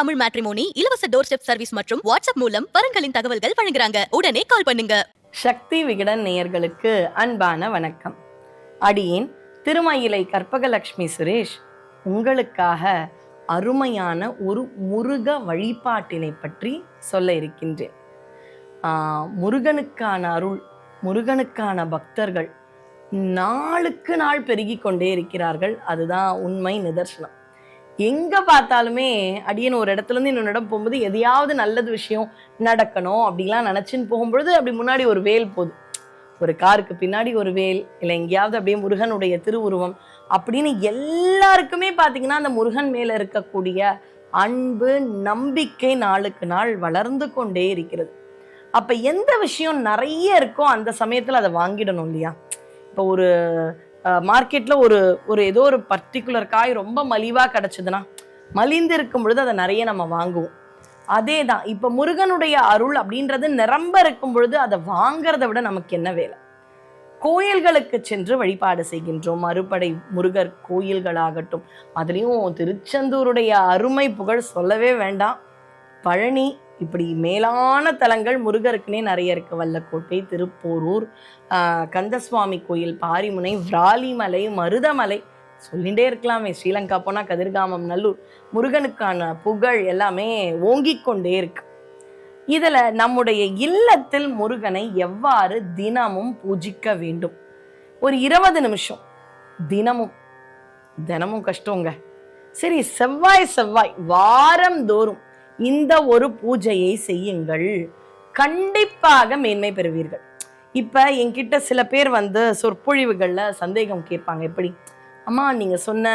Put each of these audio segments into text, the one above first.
Tamil matrimony இலவச door step service மற்றும் WhatsApp மூலம் வரன்களின் தகவல்கள் வழங்குறாங்க. உடனே கால் பண்ணுங்க. சக்தி விகடன் நேயர்களுக்கு அன்பான வணக்கம். அடியேன் திருமயிலை கற்பகலட்சுமி சுரேஷ் உங்களுக்காக அருமையான ஒரு முருக வழிபாட்டினை பற்றி சொல்ல இருக்கின்றேன். முருகனுக்கான அருள் முருகனுக்கான பக்தர்கள் நாளுக்கு நாள் பெருகி கொண்டே இருக்கிறார்கள். அதுதான் உண்மை நிதர்சனம். எங்க பார்த்தாலுமே அடியன் ஒரு இடத்துல இருந்து இன்னொரு இடம் போகும்போது எதையாவது நல்லது விஷயம் நடக்கணும் அப்படிலாம் நினச்சின்னு போகும்பொழுது அப்படி முன்னாடி ஒரு வேல் போதும். ஒரு காருக்கு பின்னாடி ஒரு வேல் இல்லை எங்கேயாவது அப்படியே முருகனுடைய திருவுருவம் அப்படின்னு எல்லாருக்குமே பார்த்தீங்கன்னா அந்த முருகன் மேலே இருக்கக்கூடிய அன்பு நம்பிக்கை நாளுக்கு நாள் வளர்ந்து கொண்டே இருக்கிறது. அப்போ எந்த விஷயம் நிறைய இருக்கோ அந்த சமயத்தில் அதை வாங்கிடணும் இல்லையா? இப்போ ஒரு மார்க்கெட்டில் ஒரு ஒரு ஏதோ ஒரு பர்டிகுலர் காய் ரொம்ப மலிவாக கிடச்சிதுன்னா மலிந்து இருக்கும் பொழுது அதை நிறைய நம்ம வாங்குவோம். அதே தான் இப்போ முருகனுடைய அருள் அப்படின்றது நிரம்ப இருக்கும் பொழுது அதை வாங்கிறத விட நமக்கு என்ன வேலை? கோயில்களுக்கு சென்று வழிபாடு செய்கின்றோம். மறுபடை முருகர் கோயில்களாகட்டும் அதுலேயும் திருச்செந்தூருடைய அருமை புகழ் சொல்லவே வேண்டாம். பழனி இப்படி மேலான தலங்கள் முருகருக்குனே நிறைய இருக்கு. வல்லக்கோட்டை திருப்போரூர் கந்தசுவாமி கோயில் பாரிமுனை விராலிமலை மருதமலை. சொல்லிகிட்டே இருக்கலாமே. ஸ்ரீலங்கா போனால் கதிர்காமம் நல்லூர். முருகனுக்கான புகழ் எல்லாமே ஓங்கிக் கொண்டே இருக்கு. இதில் நம்முடைய இல்லத்தில் முருகனை எவ்வாறு தினமும் பூஜிக்க வேண்டும்? ஒரு இருபது நிமிஷம். தினமும். தினமும் கஷ்டங்க. சரி செவ்வாய் செவ்வாய். வாரம் தோறும் இந்த ஒரு பூஜையை செய்யுங்கள். கண்டிப்பாக மேன்மை பெறுவீர்கள். இப்போ என்கிட்ட சில பேர் வந்து சொற்பொழிவுகளில் சந்தேகம் கேட்பாங்க. எப்படி? அம்மா நீங்கள் சொன்ன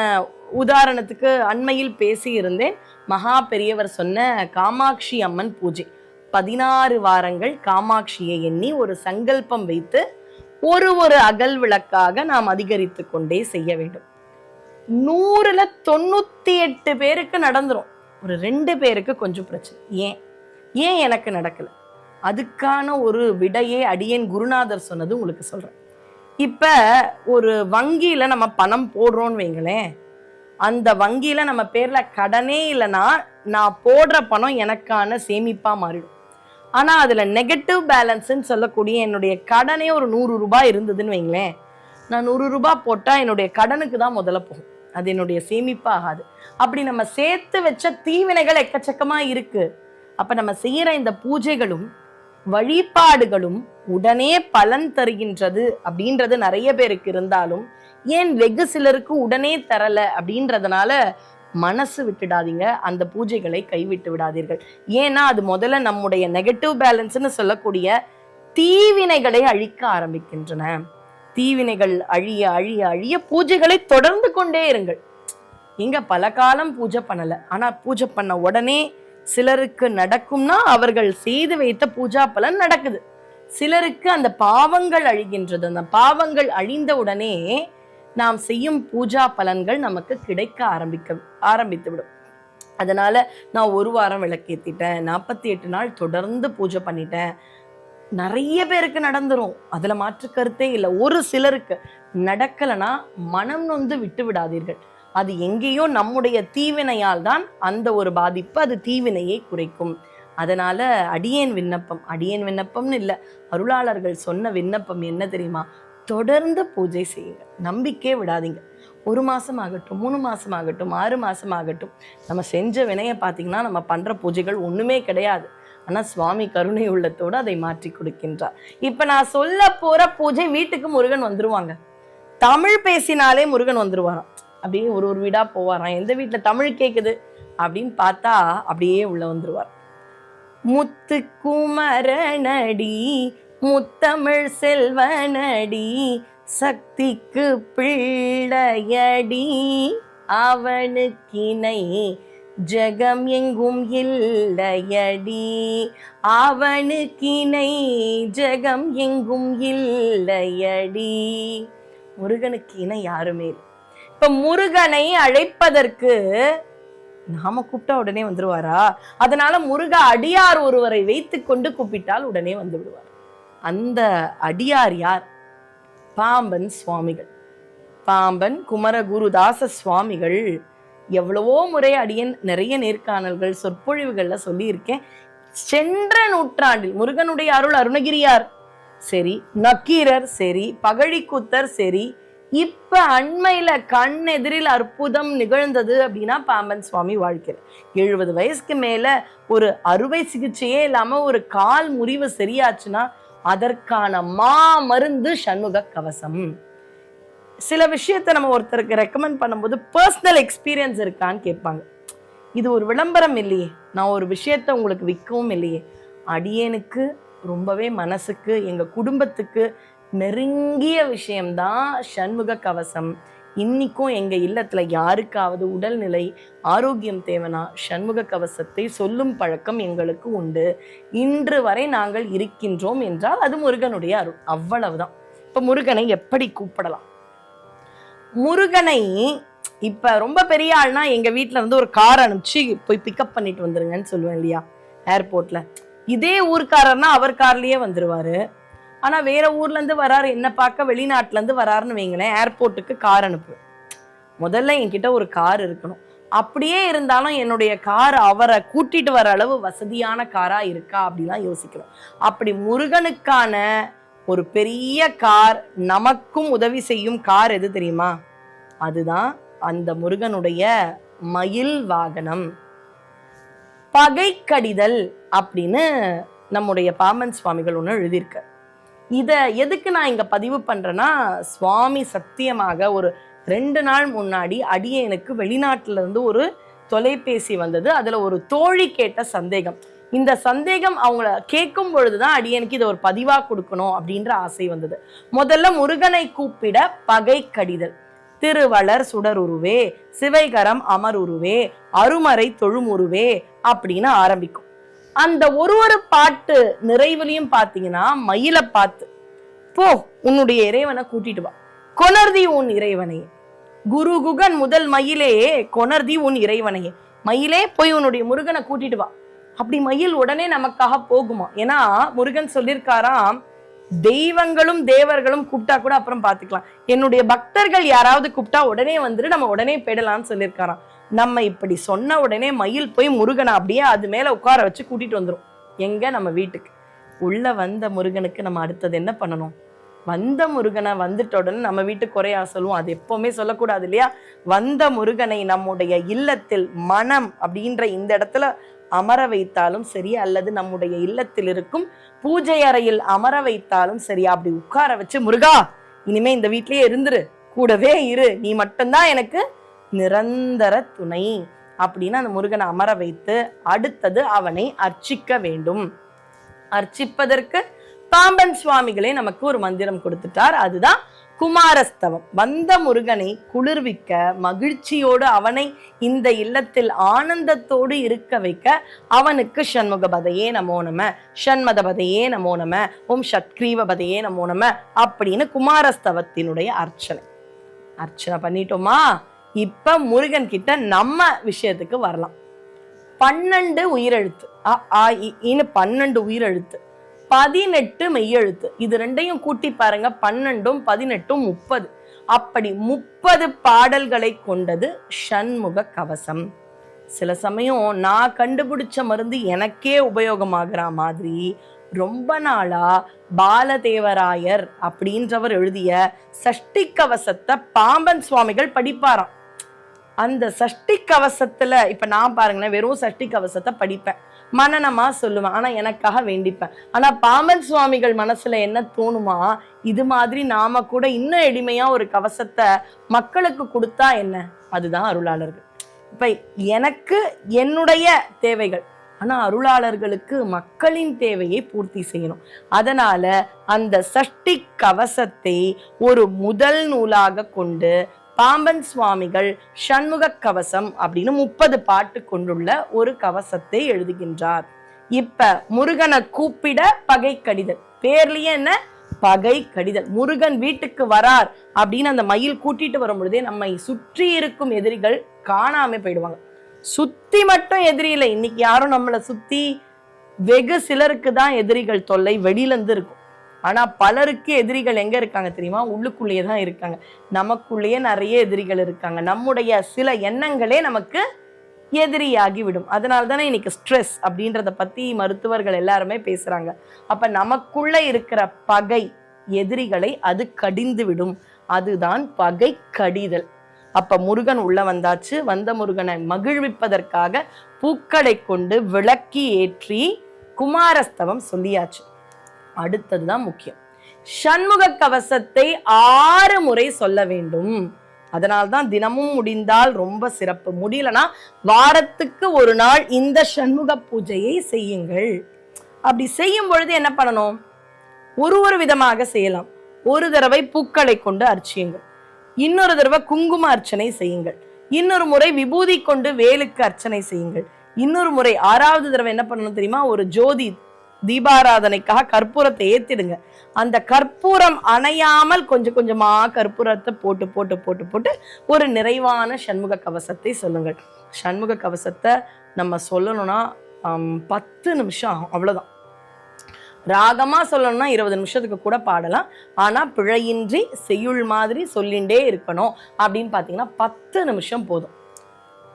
உதாரணத்துக்கு அண்மையில் பேசியிருந்தேன். மகா பெரியவர் சொன்ன காமாட்சி அம்மன் பூஜை. பதினாறு வாரங்கள் காமாட்சியை எண்ணி ஒரு சங்கல்பம் வைத்து ஒரு ஒரு அகல் விளக்காக நாம் அதிகரித்து கொண்டே செய்ய வேண்டும். நூறுல தொண்ணூத்தி எட்டு பேருக்கு நடந்துரும். ஒரு ரெண்டு பேருக்கு கொஞ்சம் பிரச்சனை. ஏன்? ஏன் எனக்கு நடக்கலை? அதுக்கான ஒரு விடையே அடியேன் குருநாதர் சொன்னது உங்களுக்கு சொல்கிறேன் இப்போ ஒரு வங்கியில் நம்ம பணம் போடுறோம்னு வைங்களேன். அந்த வங்கியில் நம்ம பேரில் கடனே இல்லைன்னா நான் போடுற பணம் எனக்கான சேமிப்பாக மாறிடும். ஆனால் அதில் நெகட்டிவ் பேலன்ஸ்ன்னு சொல்லக்கூடிய என்னுடைய கடனே ஒரு நூறு ரூபாய் இருந்ததுன்னு வைங்களேன். நான் நூறு ரூபாய் போட்டால் என்னுடைய கடனுக்கு தான் முதல்ல போகும். அது என்னுடைய சேமிப்பாகாது. அப்படி நம்ம சேர்த்து வச்ச தீவினைகள் எக்கச்சக்கமா இருக்கு. அப்ப நம்ம செய்யற இந்த பூஜைகளும் வழிபாடுகளும் உடனே பலன் தருகின்றது அப்படின்றது நிறைய பேருக்கு இருந்தாலும் ஏன் வெகு சிலருக்கு உடனே தரல அப்படின்றதுனால மனசு விட்டுடாதீங்க. அந்த பூஜைகளை கைவிட்டு விடாதீர்கள். ஏன்னா அது முதல்ல நம்முடைய நெகட்டிவ் பேலன்ஸ்னு சொல்லக்கூடிய தீவினைகளை அழிக்க ஆரம்பிக்கின்றன. தீவினைகள் அழிய அழிய அழிய பூஜைகளை தொடர்ந்து கொண்டே இருங்கள். இங்க பல காலம் பூஜை பண்ணல. ஆனா பூஜை பண்ண உடனே சிலருக்கு நடக்கும்னா அவர்கள் செய்து வைத்த பூஜா பலன் நடக்குது. சிலருக்கு அந்த பாவங்கள் அழிகின்றது. அந்த பாவங்கள் அழிந்த உடனே நாம் செய்யும் பூஜா பலன்கள் நமக்கு கிடைக்க ஆரம்பிக்க ஆரம்பித்து விடும். அதனால நான் ஒரு வாரம் விளக்கேற்றிட்டேன் நாற்பத்தி எட்டு நாள் தொடர்ந்து பூஜை பண்ணிட்டேன். நிறைய பேருக்கு நடந்துரும். அதுல மாற்று கருத்தே இல்லை. ஒரு சிலருக்கு நடக்கலைன்னா மனம் நொந்து விட்டு விடாதீர்கள். அது எங்கேயோ நம்முடைய தீவினையால் தான் அந்த ஒரு பாதிப்பு அது தீவினையை குறைக்கும். அதனால அடியேன் விண்ணப்பம். அடியேன் விண்ணப்பம்னு இல்லை. அருளாளர்கள் சொன்ன விண்ணப்பம் என்ன தெரியுமா? தொடர்ந்து பூஜை செய்யுங்க நம்பிக்கை விடாதீங்க. ஒரு மாசம் ஆகட்டும் மூணு மாதம் ஆகட்டும் ஆறு மாசம் ஆகட்டும் நம்ம செஞ்ச வினையை பார்த்தீங்கன்னா நம்ம பண்ற பூஜைகள் ஒன்றுமே கிடையாது. ஆனால் சுவாமி கருணை உள்ளத்தோடு அதை மாற்றி கொடுக்கின்றார். இப்போ நான் சொல்ல போகிற பூஜை வீட்டுக்கு முருகன் வந்துருவாங்க. தமிழ் பேசினாலே முருகன் வந்துருவாராம். அப்படியே ஒரு ஒரு வீடாக போவாராம். எந்த வீட்டில் தமிழ் கேட்குது அப்படின்னு பார்த்தா அப்படியே உள்ளே வந்துருவார். முத்து குமரனடி முத்தமிழ் செல்வனடி சக்திக்கு பிள்ளையடி அவனுக்கினை ஜெகம் எங்கும் இல்லையடி. அவனுக்கிணை ஜெகம் எங்கும் இல்லையடி. முருகனுக்கு இணை யாருமே இல்லை. இப்ப முருகனை அழைப்பதற்கு நாம கூப்பிட்டா உடனே வந்துருவாரா? அதனால முருக அடியார் ஒருவரை வைத்து கொண்டு கூப்பிட்டால் உடனே வந்து விடுவார். அந்த அடியார் யார்? பாம்பன் சுவாமிகள். பாம்பன் குமரகுருதாச சுவாமிகள். எவ்வளவோ முறை அடியன் நிறைய நேர்காணல்கள் சொற்பொழிவுகள்ல சொல்லியிருக்கேன். சென்ற நூற்றாண்டில் முருகனுடைய அருள் அருணகிரியார் சரி நக்கீரர் சரி பகழிக்குத்தர் சரி இப்ப அண்மையில கண் எதிரில் அற்புதம் நிகழ்ந்தது அப்படின்னா பாம்பன் சுவாமி வாழ்க்கிறார் எழுபது வயசுக்கு மேல ஒரு அறுவை சிகிச்சையே இல்லாம ஒரு கால் முறிவு சரியாச்சுன்னா அதற்கான மா மருந்து சண்முக கவசம். சில விஷயத்த நம்ம ஒருத்தருக்கு ரெக்கமெண்ட் பண்ணும்போது பர்சனல் எக்ஸ்பீரியன்ஸ் இருக்கான்னு கேட்பாங்க. இது ஒரு விளம்பரம் இல்லையே. நான் ஒரு விஷயத்த உங்களுக்கு விற்கவும் இல்லையே. அடியனுக்கு ரொம்பவே மனசுக்கு எங்கள் குடும்பத்துக்கு நெருங்கிய விஷயம்தான் சண்முக கவசம். இன்னிக்கும் எங்கள் இல்லத்தில் யாருக்காவது உடல்நிலை ஆரோக்கியம் தேவைனா சண்முக கவசத்தை சொல்லும் பழக்கம் எங்களுக்கு உண்டு. இன்று வரை நாங்கள் இருக்கின்றோம் என்றால் அது முருகனுடைய அருள். அவ்வளவுதான். இப்போ முருகனை எப்படி கூப்பிடலாம்? முருகனை இப்போ ரொம்ப பெரிய ஆள்னா எங்கள் வீட்டில் இருந்து ஒரு கார் அனுப்பிச்சு போய் பிக்கப் பண்ணிட்டு வந்துருங்கன்னு சொல்லுவேன் இல்லையா? ஏர்போர்ட்டில் இதே ஊர்க்காரர்னா அவர் கார்லேயே வந்துடுவார் ஆனால் வேற ஊர்லேருந்து வராரு என்ன பார்க்க வெளிநாட்டிலேருந்து வராருன்னு வைங்களேன் ஏர்போர்ட்டுக்கு கார் அனுப்பு முதல்ல என்கிட்ட ஒரு கார் இருக்கணும். அப்படியே இருந்தாலும் என்னுடைய கார் அவரை கூட்டிட்டு வர அளவு வசதியான காரா இருக்கா அப்படிலாம் யோசிக்கணும். அப்படி முருகனுக்கான ஒரு பெரிய கார் நமக்கும் உதவி செய்யும் கார் எது தெரியுமா? அதுதான் அந்த முருகனுடைய மயில் வாகனம். பகை கடிதல் அப்படின்னு நம்முடைய பாமன் சுவாமிகள் ஒன்று எழுதியிருக்க இதை எதுக்கு நான் இங்கே பதிவு பண்ணுறேன்னா சுவாமி சத்தியமாக ஒரு ரெண்டு நாள் முன்னாடி அடியே எனக்கு வெளிநாட்டிலேருந்து ஒரு தொலைபேசி வந்தது. அதில் ஒரு தோழி கேட்ட சந்தேகம். இந்த சந்தேகம் அவங்கள கேட்கும் பொழுதுதான் அடியனுக்கு இதை ஒரு பதிவாக கொடுக்கணும் அப்படின்ற ஆசை வந்தது. முதல்ல முருகனை கூப்பிட பகை கடிதல். திருவளர் சுடருருவே சிவைகரம் அமருருவே அருமறை தொழுமுருவே அப்படின்னு ஆரம்பிக்கும். அந்த ஒரு ஒரு பாட்டு நிறைவுலையும் பாத்தீங்கன்னா மயிலை பார்த்து போ உன்னுடைய இறைவனை கூட்டிட்டு வா. கொணர்தி உன் இறைவனை குரு குகன் முதல் மயிலே கொணர்தி உன் இறைவனையே. மயிலே போய் உன்னுடைய முருகனை கூட்டிட்டு வா. அப்படி மயில் உடனே நமக்காக போகுமா? ஏன்னா முருகன் சொல்லியிருக்காராம் தெய்வங்களும் தேவர்களும் கூப்பிட்டா கூட அப்புறம் பார்த்துக்கலாம். என்னுடைய பக்தர்கள் யாராவது கூப்பிட்டா உடனே வந்துட்டு நம்ம உடனே போயிடலாம்னு சொல்லியிருக்காராம் நம்ம இப்படி சொன்ன உடனே மயில் போய் முருகனை அப்படியே அது மேல உட்கார வச்சு கூட்டிட்டு வந்துடும் எங்க? நம்ம வீட்டுக்கு. உள்ள வந்த முருகனுக்கு நம்ம அடுத்தது என்ன பண்ணணும்? வந்த முருகனை வந்துட்ட உடனே நம்ம வீட்டு குறையா சொல்லுவோம். அது எப்பவுமே சொல்லக்கூடாது இல்லையா? வந்த முருகனை நம்முடைய இல்லத்தில் மனம் அப்படின்ற இந்த இடத்துல அமர வைத்தாலும் சரி அல்லது நம்முடைய இல்லத்தில் இருக்கும் பூஜை அறையில் அமர வைத்தாலும் சரி அப்படி உட்கார வச்சு முருகா இனிமே இந்த வீட்லயே இருந்துரு கூடவே இரு நீ மட்டும்தான் எனக்கு நிரந்தர துணை அப்படின்னு அந்த முருகனை அமர வைத்து அடுத்தது அவனை அர்ச்சிக்க வேண்டும். அர்ச்சிப்பதற்கு பாம்பன் சுவாமிகளே நமக்கு ஒரு மந்திரம் கொடுத்துட்டார். அதுதான் குமாரஸ்தவம். வந்த முருகனை குளிர்விக்க மகிழ்ச்சியோடு அவனை இந்த இல்லத்தில் ஆனந்தத்தோடு இருக்க வைக்க அவனுக்கு சண்முகபதையே நமோ நம ஷண்மதபதையே நமோ நம ஓம் சத்கிரீவபதையே நமோ நம அப்படின்னு குமாரஸ்தவத்தினுடைய அர்ச்சனை. அர்ச்சனை பண்ணிட்டோமா? இப்ப முருகன் கிட்ட நம்ம விஷயத்துக்கு வரலாம். பன்னெண்டு உயிரெழுத்து. அ, ஆ, இ, பன்னெண்டு உயிரெழுத்து. பதினெட்டு மெய்யெழுத்து. இது ரெண்டையும் கூட்டி பாருங்க. பன்னெண்டும் பதினெட்டும் முப்பது. அப்படி முப்பது பாடல்களை கொண்டது ஷண்முக கவசம். சில சமயம் நான் கண்டுபிடிச்ச மருந்து எனக்கே உபயோகமாகிற மாதிரி ரொம்ப நாளா பாலதேவராயர் அப்படின்றவர் எழுதிய சஷ்டி கவசத்தை பாம்பன் சுவாமிகள் படிப்பாராம். அந்த சஷ்டி கவசத்துல இப்ப நான் பாருங்களேன் வெறும் சஷ்டி கவசத்தை படிப்பேன். மனநமா சொல்லுவேன். ஆனா எனக்காக வேண்டிப்பேன். ஆனா பாமன் சுவாமிகள் மனசுல என்ன தோணுமா? இது மாதிரி நாம கூட இன்னும் எளிமையா ஒரு கவசத்தை மக்களுக்கு கொடுத்தா என்ன? அதுதான் அருளாளர்கள். இப்ப எனக்கு என்னுடைய தேவைகள். ஆனா அருளாளர்களுக்கு மக்களின் தேவையை பூர்த்தி செய்யணும். அதனால அந்த சஷ்டி கவசத்தை ஒரு முதல் நூலாக கொண்டு பாம்பன் சுவாமிகள் சண்முக கவசம் அப்படின்னு முப்பது பாட்டு கொண்டுள்ள ஒரு கவசத்தை எழுதுகின்றார். இப்ப முருகனை கூப்பிட பகை கடிதல். பேர்லயே என்ன? பகை கடிதல். முருகன் வீட்டுக்கு வரார் அப்படின்னு அந்த மயில் கூட்டிட்டு வரும் பொழுதே நம்மை சுற்றி இருக்கும் எதிரிகள் காணாம போயிடுவாங்க. சுத்தி மட்டும் எதிரி இல்லை. இன்னைக்கு யாரும் நம்மளை சுத்தி வெகு சிலருக்கு தான் எதிரிகள் தொல்லை. வெளியிலேருந்து இருக்கும். ஆனால் பலருக்கு எதிரிகள் எங்கே இருக்காங்க தெரியுமா? உள்ளுக்குள்ளேயே தான் இருக்காங்க. நமக்குள்ளேயே நிறைய எதிரிகள் இருக்காங்க. நம்முடைய சில எண்ணங்களே நமக்கு எதிரியாகிவிடும். அதனால தானே இன்னைக்கு ஸ்ட்ரெஸ் அப்படின்றத பற்றி மருத்துவர்கள் எல்லாருமே பேசுகிறாங்க அப்போ நமக்குள்ளே இருக்கிற பகை எதிரிகளை அது கடிந்து விடும் அதுதான் பகை கடிதல். அப்போ முருகன் உள்ளே வந்தாச்சு. வந்த முருகனை மகிழ்விப்பதற்காக பூக்களை கொண்டு விளக்கி ஏற்றி குமாரஸ்தவம் சொல்லியாச்சு. அடுத்ததுதான் முக்கியம். சண்முக கவசத்தை ஆறு முறை சொல்ல வேண்டும். அதனால்தான் தினமும் முடிந்தால் ரொம்ப சிறப்பு. முடியலனா வாரத்துக்கு ஒரு நாள் இந்த சண்முக பூஜையை செய்யுங்கள். அப்படி செய்யும் பொழுது என்ன பண்ணணும்? ஒரு ஒரு விதமாக செய்யலாம். ஒரு தடவை பூக்களை கொண்டு அர்ச்சியுங்கள். இன்னொரு தடவை குங்கும அர்ச்சனை செய்யுங்கள். இன்னொரு முறை விபூதி கொண்டு வேலுக்கு அர்ச்சனை செய்யுங்கள். இன்னொரு முறை ஆறாவது தடவை என்ன பண்ணணும் தெரியுமா? ஒரு ஜோதி தீபாராதனைக்காக கற்பூரத்தை ஏத்திடுங்க. அந்த கற்பூரம் அணையாமல் கொஞ்சம் கொஞ்சமா கற்பூரத்தை போட்டு போட்டு போட்டு போட்டு ஒரு நிறைவான சண்முக கவசத்தை சொல்லுங்கள். சண்முக கவசத்தை நம்ம சொல்லணும்னா பத்து நிமிஷம் ஆகும். அவ்வளவுதான். ராகமா சொல்லணும்னா இருபது நிமிஷத்துக்கு கூட பாடலாம். ஆனா பிழையின்றி செய்யுள் மாதிரி சொல்லிண்டே இருக்கணும் அப்படின்னு பாத்தீங்கன்னா பத்து நிமிஷம் போதும்.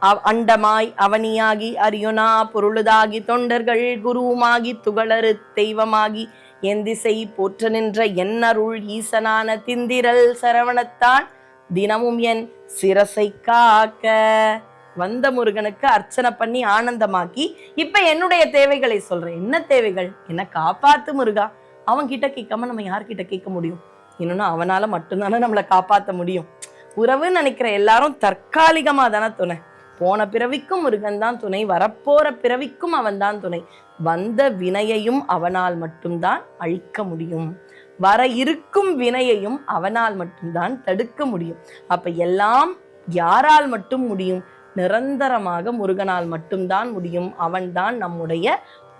அண்டமாய் அவனியாகி அரியுனா பொருளுதாகி தொண்டர்கள் குருவுமாகி துகளறு தெய்வமாகி எந்திசை போற்ற நின்ற என்னருள் ஈசனான திந்திரல் சரவணத்தான் தினமும் என் சிரசை காக்க. வந்த முருகனுக்கு அர்ச்சனை பண்ணி ஆனந்தமாக்கி இப்ப என்னுடைய தேவைகளை சொல்றேன். என்ன தேவைகள்? என்ன காப்பாத்து முருகா. அவன் கிட்ட கேட்காம நம்ம யார்கிட்ட கேட்க முடியும்? இன்னொன்னு அவனால மட்டும்தானே நம்மளை காப்பாற்ற முடியும். உறவுன்னு நினைக்கிற எல்லாரும் தற்காலிகமா தானே துணை. போன பிறவிக்கும் முருகன் தான் துணை வரப்போற பிறவிக்கும் அவன்தான் துணை. வந்த வினையையும் அவனால் மட்டும்தான் அழிக்க முடியும். வர இருக்கும் வினையையும் அவனால் மட்டும்தான் தடுக்க முடியும். அப்ப எல்லாம் யாரால் மட்டும் முடியும்? நிரந்தரமாக முருகனால் மட்டும்தான் முடியும். அவன்தான் நம்முடைய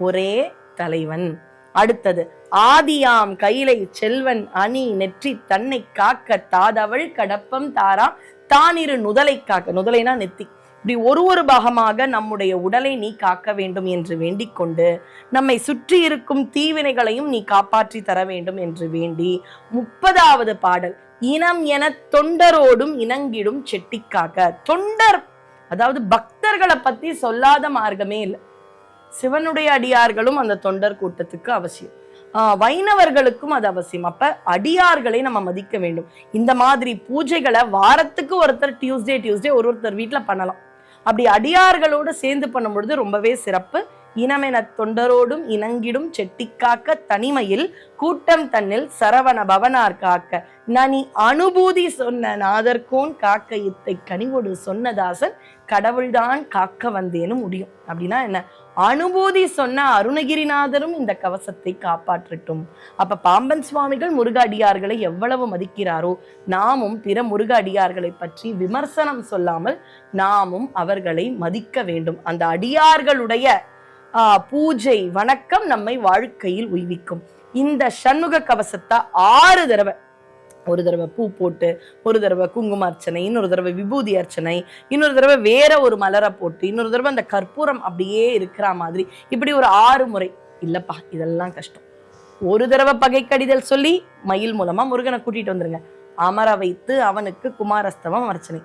ஒரே தலைவன். அடுத்தது ஆதியாம் கைலை செல்வன் அணி நெற்றி தன்னை காக்க தாதவள் கடப்பம் தாரா தானிரு நுதலை காக்க. நுதலைனா நெத்தி. இப்படி ஒரு ஒரு பாகமாக நம்முடைய உடலை நீ காக்க வேண்டும் என்று வேண்டிக் கொண்டு நம்மை சுற்றி இருக்கும் தீவினைகளையும் நீ காப்பாற்றி தர வேண்டும் என்று வேண்டி முப்பதாவது பாடல் இனம் என தொண்டரோடும் இணங்கிடும் செட்டிக்காக. தொண்டர் அதாவது பக்தர்களை பத்தி சொல்லாத மார்க்கமே இல்லை. சிவனுடைய அடியார்களும் அந்த தொண்டர் கூட்டத்துக்கு அவசியம். ஆஹ் வைணவர்களுக்கும் அது அவசியம். அப்ப அடியார்களை நம்ம மதிக்க வேண்டும். இந்த மாதிரி பூஜைகளை வாரத்துக்கு ஒருத்தர் டியூஸ்டே டியூஸ்டே ஒரு ஒருத்தர் வீட்டில் பண்ணலாம். அப்படி அடியார்களோடு சேர்ந்து பண்ணும் பொழுது ரொம்பவே சிறப்பு. இனமென தொண்டரோடும் இணங்கிடும் செட்டிக்காக்க தனிமையில் கூட்டம் தன்னில் சரவண பவனார் காக்க. நனி அனுபூதி சொன்ன நாதர்கோன் காக்க இத்தை கனிவோடு சொன்னதாசன் கடவுள்தான் காக்க வந்தேன்னு முடியும். அப்படின்னா என்ன? அனுபூதி சொன்ன அருணகிரிநாதரும் இந்த கவசத்தை காப்பாற்றட்டும். அப்ப பாம்பன் சுவாமிகள் முருக அடியார்களை எவ்வளவு மதிக்கிறாரோ நாமும் பிற முருக அடியார்களை பற்றி விமர்சனம் சொல்லாமல் நாமும் அவர்களை மதிக்க வேண்டும். அந்த அடியார்களுடைய பூஜை வணக்கம் நம்மை வாழ்க்கையில் உய்விக்கும். இந்த சண்முக கவசத்தை ஆறு தடவை ஒரு தடவை பூ போட்டு ஒரு தடவை குங்கும அர்ச்சனை இன்னொரு தடவை விபூதி அர்ச்சனை இன்னொரு தடவை வேற ஒரு மலரை போட்டு இன்னொரு தடவை அந்த கற்பூரம் அப்படியே இருக்கிற மாதிரி. இப்படி ஒரு ஆறு முறை. இல்லப்பா இதெல்லாம் கஷ்டம். ஒரு தடவை பகை கடிதல் சொல்லி மயில் மூலமா முருகனை கூட்டிட்டு வந்துருங்க. அமர வைத்து அவனுக்கு குமாரஸ்தவம் அர்ச்சனை.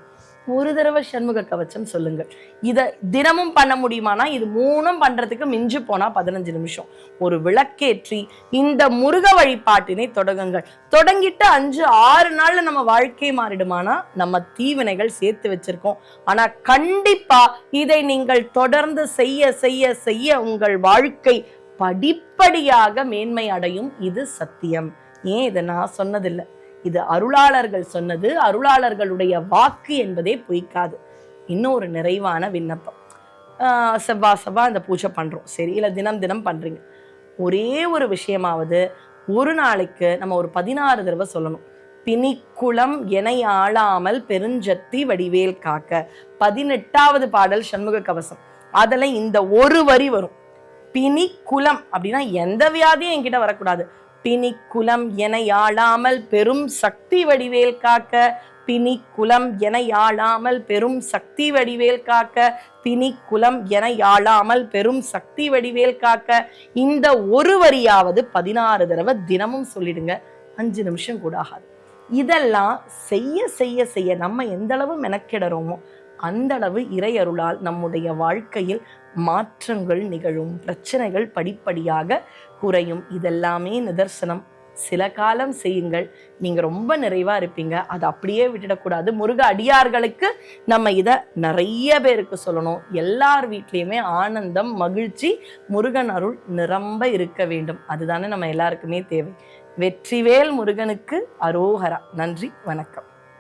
ஒரு தடவை சண்முக கவச்சம் சொல்லுங்கள். இதை தினமும் பண்ண முடியுமானா இது மூணும் பண்றதுக்கு மிஞ்சு போனா பதினஞ்சு நிமிஷம். ஒரு விளக்கேற்றி இந்த முருக வழிபாட்டினை தொடங்குங்கள். தொடங்கிட்டு அஞ்சு ஆறு நாள்ல நம்ம வாழ்க்கை மாறிடுமானா நம்ம தீவினைகள் சேர்த்து வச்சிருக்கோம். ஆனா கண்டிப்பா இதை நீங்கள் தொடர்ந்து செய்ய செய்ய செய்ய உங்கள் வாழ்க்கை படிப்படியாக மேன்மை அடையும். இது சத்தியம். ஏன் இதை நான் சொன்னதில்லை? இது அருளாளர்கள் சொன்னது அருளாளர்களுடைய வாக்கு என்பதே பொய்க்காது. இன்னொரு நிறைவான விண்ணப்பம். செவ்வா செவ்வா இந்த பூஜை பண்ணுறோம் சரி இல்லை தினம் தினம் பண்ணுறீங்க ஒரே ஒரு விஷயமாவது ஒரு நாளைக்கு நம்ம ஒரு பதினாறு தடவை சொல்லணும். பிணிக்குளம் என ஆளாமல் பெருஞ்சத்தி வடிவேல் காக்க. பதினெட்டாவது பாடல் சண்முக கவசம். அதில் இந்த ஒரு வரி வரும். பிணிக்குளம் அப்படின்னா எந்த வியாதியும் என்கிட்ட வரக்கூடாது. பிணி குலம் என யாழாமல் பெரும் சக்தி வடிவேல் காக்க பிணி குலம் என யாழாமல் பெரும் சக்தி வடிவேல் காக்க பிணி குலம் என யாழாமல் பெரும் சக்தி வடிவேல் காக்க. இந்த ஒரு வரியாவது பதினாறு தடவை தினமும் சொல்லிடுங்க. அஞ்சு நிமிஷம் கூட ஆகாது. இதெல்லாம் செய்ய செய்ய செய்ய நம்ம எந்த அளவு மெனக்கிடறோமோ அந்த அளவு இறையருளால் நம்முடைய வாழ்க்கையில் மாற்றங்கள் நிகழும் பிரச்சனைகள் படிப்படியாக குறையும். இதெல்லாமே நிதர்சனம். சில காலம் செய்யுங்கள். நீங்க ரொம்ப நிறைவா இருப்பீங்க. அதை அப்படியே விட்டுடக்கூடாது. முருக அடியார்களுக்கு நம்ம இதை நிறைய பேருக்கு சொல்லணும். எல்லார் வீட்லேயுமே ஆனந்தம் மகிழ்ச்சி முருகன் அருள் நிரம்ப இருக்க வேண்டும். அதுதானே நம்ம எல்லாருக்குமே தேவை. வெற்றிவேல் முருகனுக்கு அரோகரா. நன்றி வணக்கம்.